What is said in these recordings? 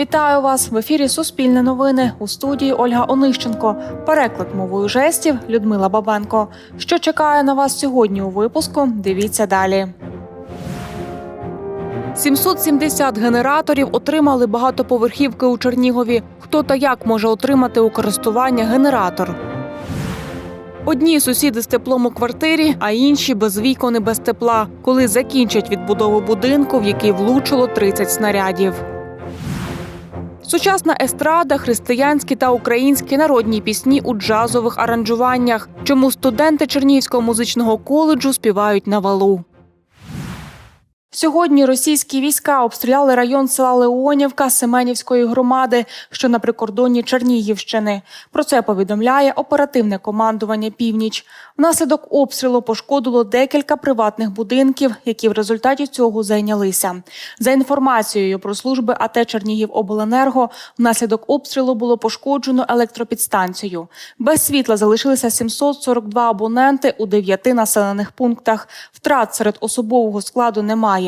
Вітаю вас в ефірі Суспільне новини у студії Ольга Онищенко. Переклад мовою жестів Людмила Бабенко. Що чекає на вас сьогодні у випуску? Дивіться далі. 770 генераторів отримали багатоповерхівки у Чернігові. Хто та як може отримати у користування генератор? Одні сусіди з теплом у квартирі, а інші без вікон і без тепла, коли закінчать відбудову будинку, в який влучило 30 снарядів. Сучасна естрада, християнські та українські народні пісні у джазових аранжуваннях. Чому студенти Чернігівського музичного коледжу співають на валу? Сьогодні російські війська обстріляли район села Леонівка Семенівської громади, що на прикордонні Чернігівщини. Про це повідомляє оперативне командування Північ. Внаслідок обстрілу пошкодило декілька приватних будинків, які в результаті цього зайнялися. За інформацією про служби АТ Чернігівобленерго, внаслідок обстрілу було пошкоджено електропідстанцію. Без світла залишилися 742 абоненти у дев'яти населених пунктах. Втрат серед особового складу немає.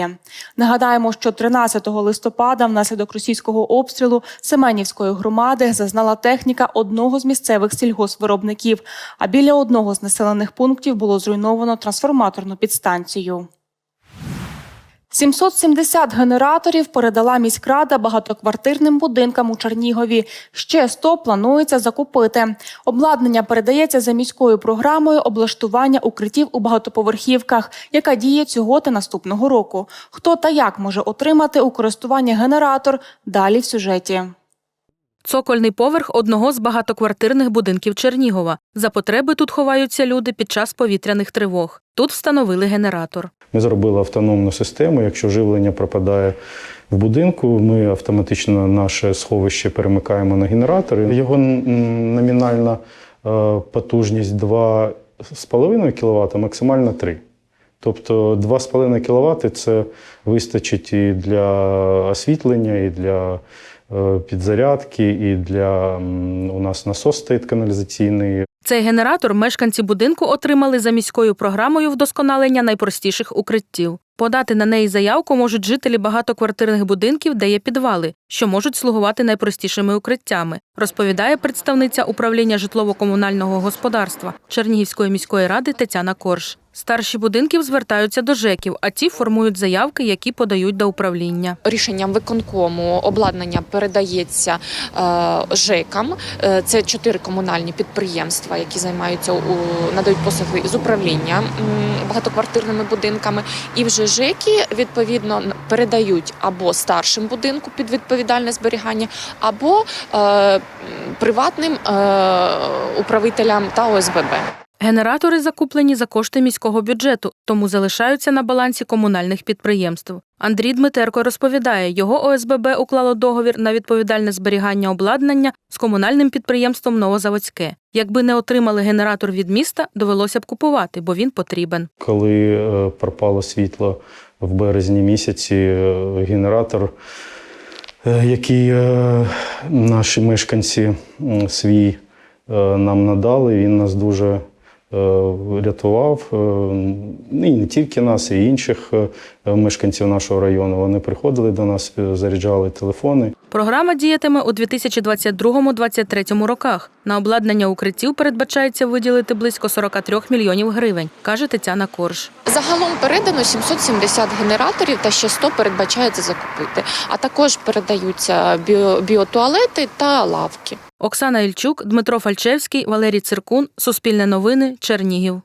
Нагадаємо, що 13 листопада внаслідок російського обстрілу Семенівської громади зазнала техніка одного з місцевих сільгоспвиробників, а біля одного з населених пунктів було зруйновано трансформаторну підстанцію. 770 генераторів передала міськрада багатоквартирним будинкам у Чернігові. Ще 100 планується закупити. Обладнання передається за міською програмою облаштування укриттів у багатоповерхівках, яка діє цього та наступного року. Хто та як може отримати у користування генератор? Далі в сюжеті. Цокольний поверх одного з багатоквартирних будинків Чернігова. За потреби тут ховаються люди під час повітряних тривог. Тут встановили генератор. Ми зробили автономну систему. Якщо живлення пропадає в будинку, ми автоматично наше сховище перемикаємо на генератори. Його номінальна е, потужність 2,5 кВт, максимально 3. Тобто 2,5 кВт це вистачить і для освітлення, і для підзарядки, і для у нас насос стоїть каналізаційний. Цей генератор мешканці будинку отримали за міською програмою вдосконалення найпростіших укриттів. Подати на неї заявку можуть жителі багатоквартирних будинків, де є підвали, що можуть слугувати найпростішими укриттями, розповідає представниця управління житлово-комунального господарства Чернігівської міської ради Тетяна Корж. Старші будинків звертаються до ЖЕКів, а ті формують заявки, які подають до управління. Рішенням виконкому обладнання передається е, ЖЕКам. Е, Це чотири комунальні підприємства, які займаються у надають послуги з управління багатоквартирними будинками. І вже ЖЕКи відповідно передають або старшим будинку під відповідальне зберігання, або е, приватним управителям та ОСББ. Генератори закуплені за кошти міського бюджету, тому залишаються на балансі комунальних підприємств. Андрій Дмитерко розповідає, його ОСББ уклало договір на відповідальне зберігання обладнання з комунальним підприємством Новозаводське. Якби не отримали генератор від міста, довелося б купувати, бо він потрібен. Коли е, пропало світло в березні місяці, е, генератор, е, який наші мешканці свій нам надали, він нас дуже рятував. Е, І не тільки нас, і інших е, мешканців нашого району. Вони приходили до нас, е, заряджали телефони. Програма діятиме у 2022-2023 роках. На обладнання укриттів передбачається виділити близько 43 мільйонів гривень, каже Тетяна Корж. Загалом передано 770 генераторів та ще 100 передбачається закупити. А також передаються біо, біотуалети та лавки. Оксана Ільчук, Дмитро Фальчевський, Валерій Циркун, Суспільне новини, Чернігів.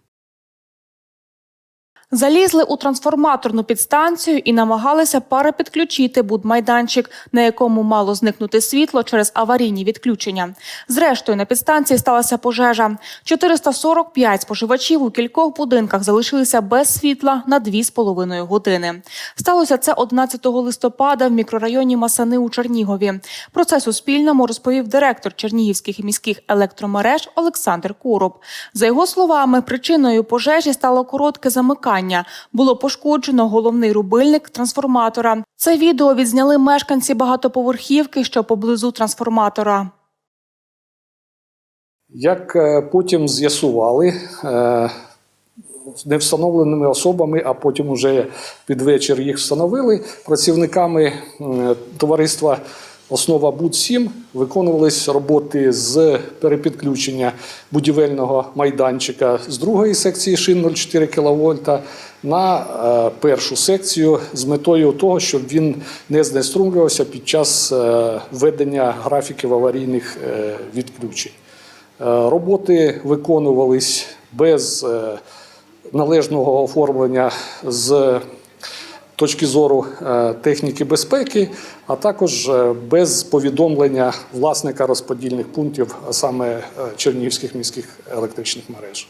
Залізли у трансформаторну підстанцію і намагалися перепідключити будмайданчик, на якому мало зникнути світло через аварійні відключення. Зрештою, на підстанції сталася пожежа. 445 споживачів у кількох будинках залишилися без світла на 2,5 години. Сталося це 11 листопада в мікрорайоні Масани у Чернігові. Про це Суспільному розповів директор Чернігівських міських електромереж Олександр Короб. За його словами, причиною пожежі стало коротке замикання. Було пошкоджено головний рубильник трансформатора. Це відео відзняли мешканці багатоповерхівки, що поблизу трансформатора. Як е, потім з'ясували е, невстановленими особами, а потім уже під вечір їх встановили працівниками товариства основа БУД-7 виконувались роботи з перепідключення будівельного майданчика з другої секції шин 0,4 кВт на е, першу секцію з метою того, щоб він не знеструмлювався під час е, введення графіків аварійних е, відключень. Роботи виконувались без належного оформлення з точки зору е, техніки безпеки, а також е, без повідомлення власника розподільних пунктів, а саме е, Чернігівських міських електричних мереж.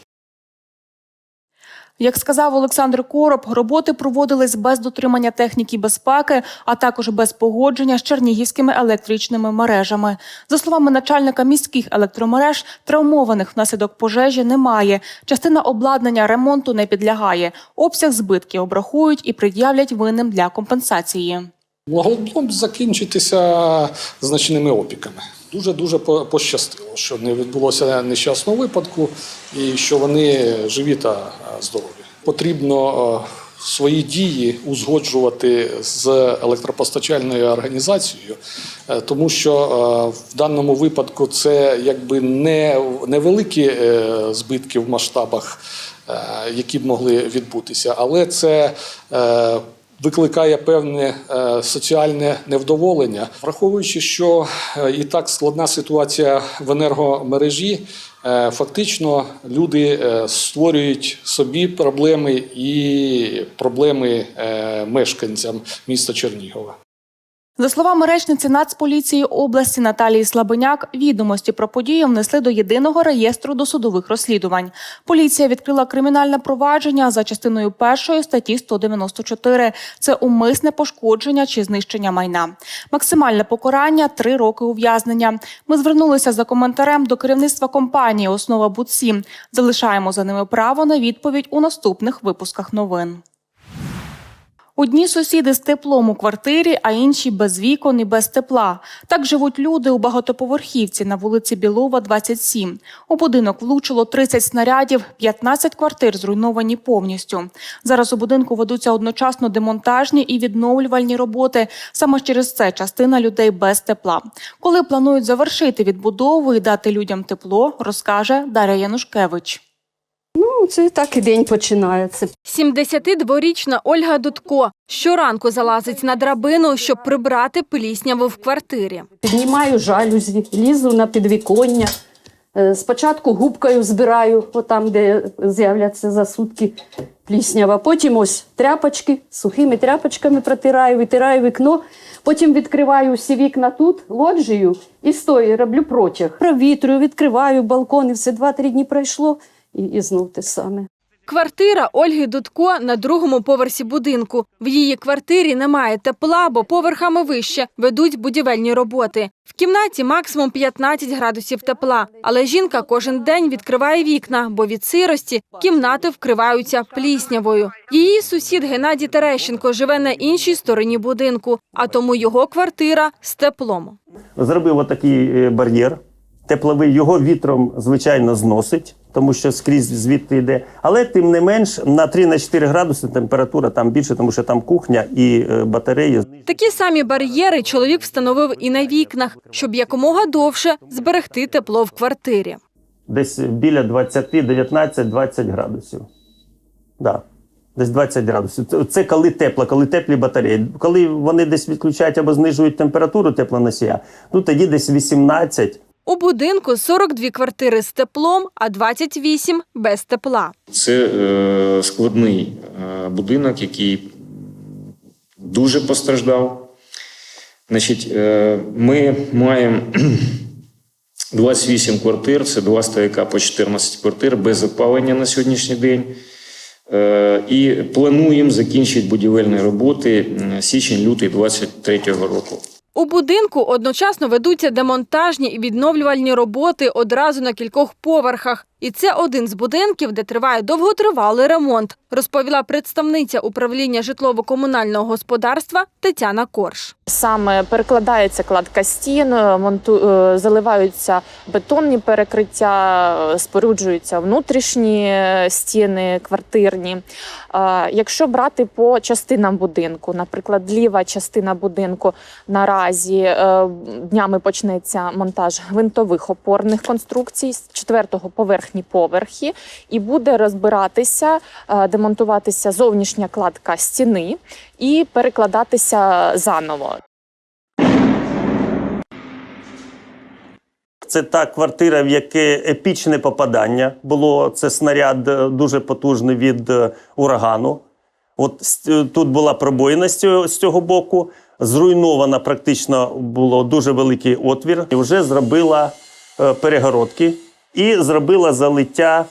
Як сказав Олександр Короб, роботи проводились без дотримання техніки безпеки, а також без погодження з чернігівськими електричними мережами. За словами начальника міських електромереж, травмованих внаслідок пожежі немає. Частина обладнання ремонту не підлягає. Обсяг збитків обрахують і пред'являть винним для компенсації. Б закінчитися значними опіками. Дуже дуже пощастило, що не відбулося нещасного випадку і що вони живі та здорові. Потрібно свої дії узгоджувати з електропостачальною організацією, е, тому що в даному випадку це якби не невеликі е, збитки в масштабах, е, які б могли відбутися, але це викликає певне е, соціальне невдоволення, враховуючи, що е, і так складна ситуація в енергомережі. е, Фактично, люди створюють собі проблеми і проблеми мешканцям міста Чернігова. За словами речниці Нацполіції області Наталії Слабеняк, відомості про подію внесли до єдиного реєстру досудових розслідувань. Поліція відкрила кримінальне провадження за частиною першої статті 194. Це умисне пошкодження чи знищення майна. Максимальне покарання три роки ув'язнення. Ми звернулися за коментарем до керівництва компанії Основа Будсім. Залишаємо за ними право на відповідь у наступних випусках новин. Одні сусіди з теплом у квартирі, а інші без вікон і без тепла. Так живуть люди у багатоповерхівці на вулиці Білова, 27. У будинок влучило 30 снарядів, 15 квартир зруйновані повністю. Зараз у будинку ведуться одночасно демонтажні і відновлювальні роботи. Саме через це частина людей без тепла. Коли планують завершити відбудову і дати людям тепло, розкаже Дар'я Янушкевич. Це так і день починається. 72-річна Ольга Дудко щоранку залазить на драбину, щоб прибрати плісняву в квартирі. Піднімаю жалюзі, лізу на підвіконня. Е, Спочатку губкою збираю, отам, де з'являться за сутки пліснява. Потім ось тряпочки, сухими тряпочками протираю, витираю вікно. Потім відкриваю всі вікна тут, лоджію і стою, роблю протяг. Провітрюю, відкриваю балкон, і все два-три дні пройшло, і, і знов те саме. Квартира Ольги Дудко на другому поверсі будинку. В її квартирі немає тепла, бо поверхами вище ведуть будівельні роботи. В кімнаті максимум 15 градусів тепла. Але жінка кожен день відкриває вікна, бо від сирості кімнати вкриваються пліснявою. Її сусід Геннадій Терещенко живе на іншій стороні будинку, а тому його квартира з теплом. зробив отакий е, бар'єр. Тепловий його вітром, звичайно, зносить, тому що скрізь звідти йде. Але тим не менш на 3-4 градуси температура там більше, тому що там кухня і е, батареї. Такі самі бар'єри чоловік встановив і на вікнах, щоб якомога довше зберегти тепло в квартирі. Десь біля 20, 19-20 градусів. Да. Десь 20 градусів. Це коли тепло, коли теплі батареї. Коли вони десь відключають або знижують температуру теплоносія, ну тоді десь 18 У будинку 42 квартири з теплом, а 28 без тепла. Це е, складний е, будинок, який дуже постраждав. Значить, е, ми маємо 28 квартир, це два стояка по 14 квартир без опалення на сьогоднішній день. Е, і плануємо закінчити будівельні роботи січень-лютий 2023 року. У будинку одночасно ведуться демонтажні і відновлювальні роботи одразу на кількох поверхах. І це один з будинків, де триває довготривалий ремонт, розповіла представниця управління житлово-комунального господарства Тетяна Корж. Саме перекладається кладка стін, монту... е, заливаються бетонні перекриття, споруджуються внутрішні е, стіни квартирні. Е, Якщо брати по частинам будинку, наприклад, ліва частина будинку наразі днями почнеться монтаж гвинтових опорних конструкцій з четвертого поверхні поверхи, і буде розбиратися, е, демонтуватися зовнішня кладка стіни і перекладатися заново. Це та квартира, в яке епічне попадання було. Це снаряд е, дуже потужний від е, урагану. От тут була пробоїна з цього, боку. Зруйнована практично було дуже великий отвір. І вже зробила перегородки і зробила залиття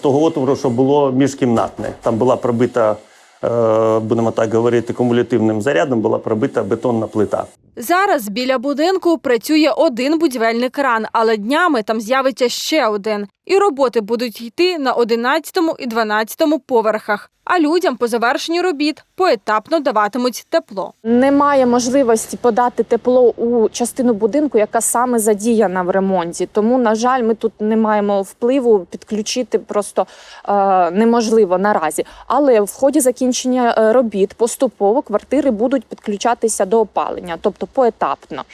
того отвору, що було міжкімнатне. Там була пробита, е, будемо так говорити, кумулятивним зарядом, була пробита бетонна плита. Зараз біля будинку працює один будівельний кран, але днями там з'явиться ще один. І роботи будуть йти на 11 і 12 поверхах. А людям по завершенні робіт поетапно даватимуть тепло. Немає можливості подати тепло у частину будинку, яка саме задіяна в ремонті. Тому, на жаль, ми тут не маємо впливу підключити просто е, неможливо наразі. Але в ході закінчення е, робіт поступово квартири будуть підключатися до опалення, тобто поетапно.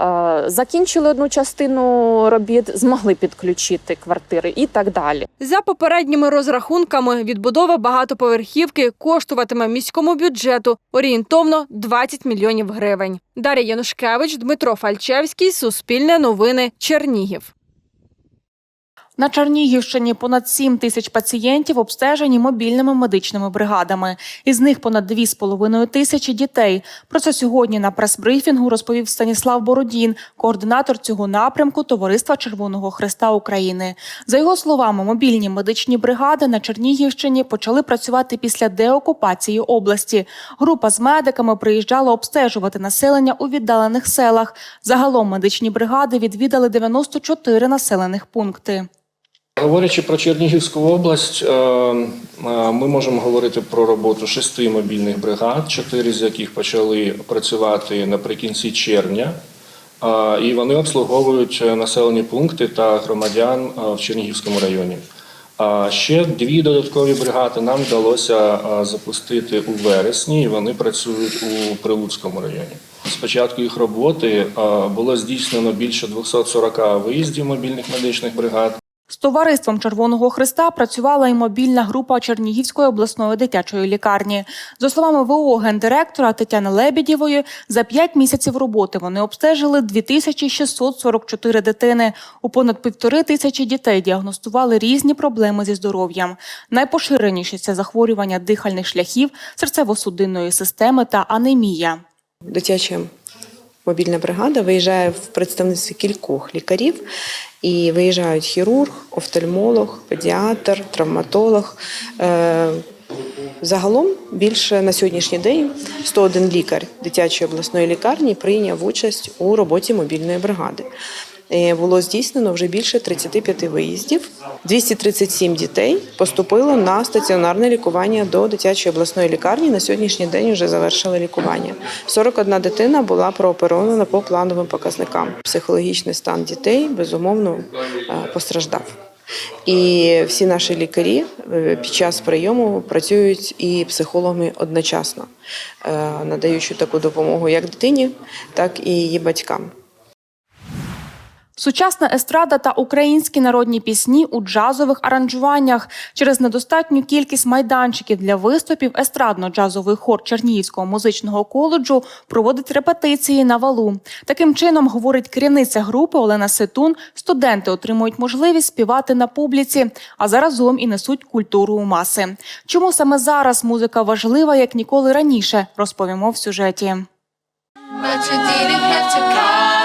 Е, закінчили одну частину робіт, змогли підключити квартири і так далі. За попередніми розрахунками, відбудова багатоповерхівки коштуватиме міському бюджету орієнтовно 20 мільйонів гривень. Дар'я Янушкевич, Дмитро Фальчевський, Суспільне новини, Чернігів. На Чернігівщині понад 7 тисяч пацієнтів обстежені мобільними медичними бригадами. Із них понад 2,5 тисячі дітей. Про це сьогодні на прес-брифінгу розповів Станіслав Бородін, координатор цього напрямку Товариства Червоного Христа України. За його словами, мобільні медичні бригади на Чернігівщині почали працювати після деокупації області. Група з медиками приїжджала обстежувати населення у віддалених селах. Загалом медичні бригади відвідали 94 населених пункти. Говорячи про Чернігівську область, е, е, ми можемо говорити про роботу шести мобільних бригад, чотири з яких почали працювати наприкінці червня. Е, І вони обслуговують населені пункти та громадян в Чернігівському районі. Ще дві додаткові бригади нам вдалося запустити у вересні, і вони працюють у Прилуцькому районі. З початку їх роботи було здійснено більше 240 виїздів мобільних медичних бригад. З товариством Червоного Христа працювала і мобільна група Чернігівської обласної дитячої лікарні. За словами ВО гендиректора Тетяни Лебідєвої, за п'ять місяців роботи вони обстежили 2644 дитини. У понад півтори тисячі дітей діагностували різні проблеми зі здоров'ям. Найпоширеніші це захворювання дихальних шляхів, серцево-судинної системи та анемія. Дитяча мобільна бригада виїжджає в представництві кількох лікарів. І виїжджають хірург, офтальмолог, педіатр, травматолог. Е, Загалом більше на сьогоднішній день 101 лікар дитячої обласної лікарні прийняв участь у роботі мобільної бригади. Е, Було здійснено вже більше 35 виїздів. 237 дітей поступило на стаціонарне лікування до дитячої обласної лікарні. На сьогоднішній день вже завершили лікування. 41 дитина була прооперована по плановим показникам. Психологічний стан дітей безумовно е, постраждав. І всі наші лікарі е, під час прийому працюють і психологами одночасно, надаючи таку допомогу як дитині, так і її батькам. Сучасна естрада та українські народні пісні у джазових аранжуваннях через недостатню кількість майданчиків для виступів естрадно-джазовий хор Чернігівського музичного коледжу проводить репетиції на валу. Таким чином, говорить керівниця групи Олена Ситун, студенти отримують можливість співати на публіці, а заразом і несуть культуру у маси. Чому саме зараз музика важлива, як ніколи раніше, розповімо в сюжеті. But you didn't have to cut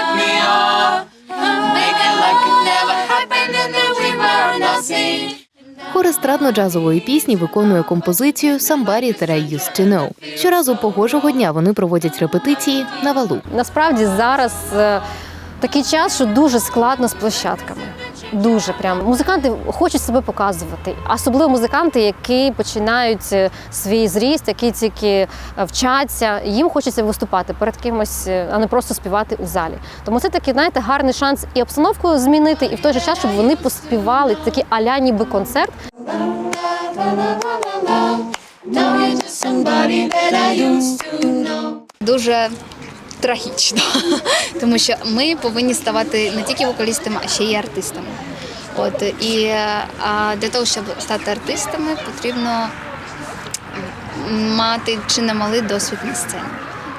Хор естрадно-джазової пісні виконує композицію «Somebody that I used to know». Щоразу погожого дня вони проводять репетиції на валу. Насправді зараз е, такий час, що дуже складно з площадками. Дуже прям музиканти хочуть себе показувати, особливо музиканти, які починають е, свій зріст, які тільки е, вчаться. Їм хочеться виступати перед кимось, е, а не просто співати у залі. Тому це такий, знаєте, гарний шанс і обстановку змінити, і в той же час, щоб вони поспівали такий аля ніби концерт. Дуже трагічно, тому що ми повинні ставати не тільки вокалістами, а ще й артистами. От і а для того, щоб стати артистами, потрібно мати чи немалий досвід на сцені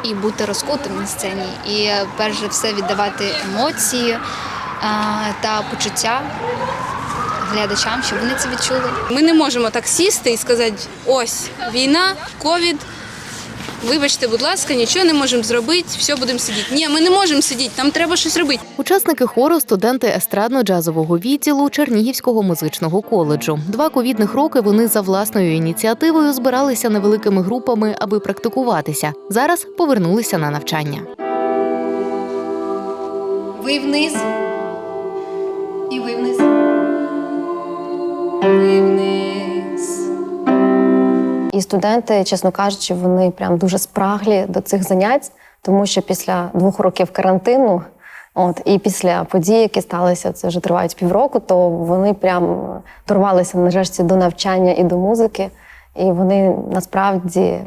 і бути розкутим на сцені, і перш за все віддавати емоції е, та почуття глядачам, щоб вони це відчули. Ми не можемо так сісти і сказати: ось війна, ковід. Вибачте, будь ласка, нічого не можемо зробити, все будемо сидіти. Ні, ми не можемо сидіти, нам треба щось робити. Учасники хору студенти естрадно-джазового відділу Чернігівського музичного коледжу. Два ковідних роки вони за власною ініціативою збиралися невеликими групами, аби практикуватися. Зараз повернулися на навчання. Ви вниз. І ви вниз. Ви вниз. І студенти, чесно кажучи, вони прям дуже спраглі до цих занять, тому що після двох років карантину, от і після подій, які сталися, це вже тривають півроку, то вони прям торвалися нарешті до навчання і до музики. І вони насправді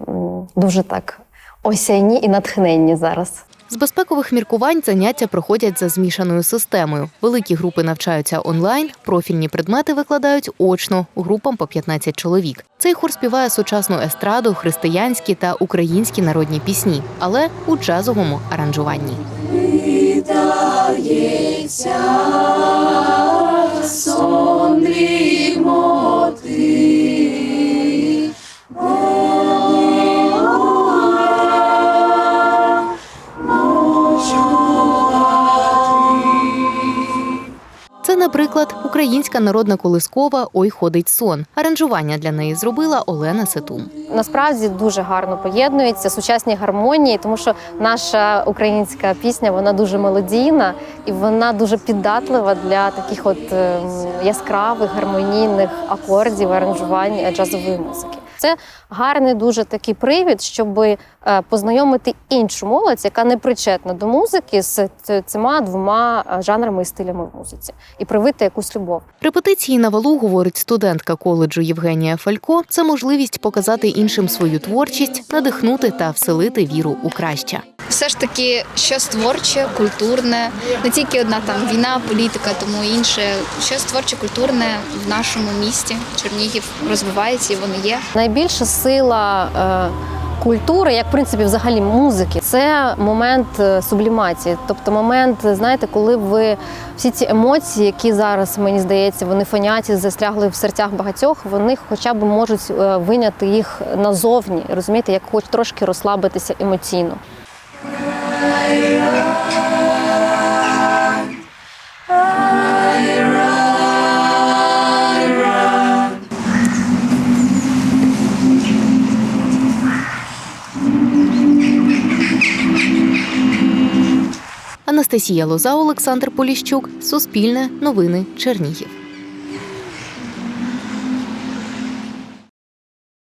дуже так осяйні і натхненні зараз. З безпекових міркувань заняття проходять за змішаною системою. Великі групи навчаються онлайн, профільні предмети викладають очно групам по 15 чоловік. Цей хор співає сучасну естраду, християнські та українські народні пісні, але у джазовому аранжуванні. Сон дрімоти. Наприклад, українська народна колискова Ой ходить сон. Аранжування для неї зробила Олена Сетум. Насправді дуже гарно поєднуються сучасні гармонії, тому що наша українська пісня вона дуже мелодійна і вона дуже піддатлива для таких от ем, яскравих гармонійних акордів, аранжувань е, джазової музики. Це гарний дуже такий привід, щоб познайомити іншу молодь, яка не причетна до музики з цими двома е, жанрами і стилями в музиці, і привити якусь любов. Репетиції на валу, говорить студентка коледжу Євгенія Фалько, це можливість показати іншим свою творчість, надихнути та вселити віру у краще. Все ж таки щось творче, культурне, не тільки одна там війна, політика, тому інше. Щось творче, культурне в нашому місті. Чернігів розвивається і воно є. Найбільша сила е, культури, як в принципі взагалі музики, це момент е, сублімації. Тобто момент, знаєте, коли ви всі ці емоції, які зараз, мені здається, вони фоняті, застрягли в серцях багатьох, вони хоча б можуть е, виняти їх назовні, розумієте, як хоч трошки розслабитися емоційно. Анастасія Лоза, Олександр Поліщук, Суспільне, Новини, Чернігів.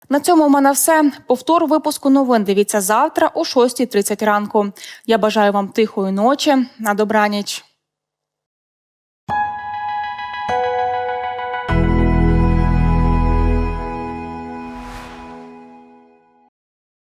На цьому в мене все. Повтор випуску новин дивіться завтра о 6.30 ранку. Я бажаю вам тихої ночі. На добраніч.